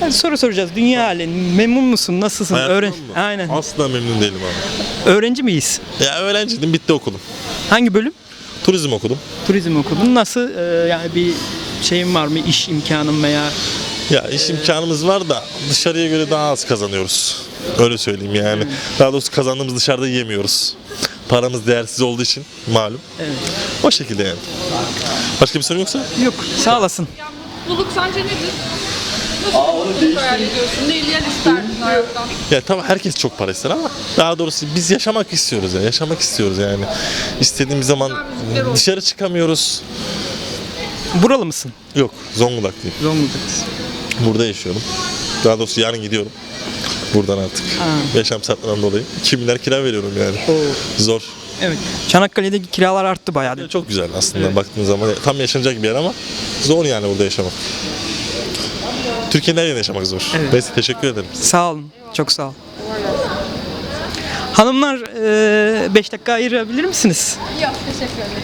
Hadi soru soracağız. Dünya hali. Memnun musun? Nasılsın? Hayatımdan Öğren mı? Aynen. Asla memnun değilim abi. Öğrenci miyiz? Ya öğrenciydim bitti okulum. Hangi bölüm? Turizm okudum. Turizm okudun. Nasıl? e, yani bir şeyin var mı? İş imkanın veya Ya iş imkanımız var da dışarıya göre daha az kazanıyoruz. Öyle söyleyeyim yani. Daha doğrusu kazandığımız dışarıda yiyemiyoruz. Paramız değersiz olduğu için malum. Evet. O şekilde yani. Başka bir sorun yoksa? Yok. Sağ olasın. Mutluluk sence nedir? Bir mutluluk hayal ediyorsun? Ne ideal isterdin hayattan? Ya tamam herkes çok para ister ama daha doğrusu biz yaşamak istiyoruz ya. Yaşamak istiyoruz yani. İstediğimiz zaman dışarı çıkamıyoruz. Buralı mısın? Yok Zonguldaklıyım. Zonguldak'tasın. Burada yaşıyorum. Daha doğrusu yarın gidiyorum. Buradan artık. Ha. Yaşam şartlarından dolayı. 2 milyar kira veriyorum yani. Zor. Evet. Çanakkale'deki kiralar arttı bayağı. değil mi? Çok güzel aslında baktığın zaman. Tam yaşanacak bir yer ama zor yani burada yaşamak. Türkiye'nin her yerinde yaşamak zor. Neyse teşekkür ederim. Sağ olun. Çok sağ ol. Hanımlar 5 dakika ayırabilir misiniz? Yok teşekkür ederim.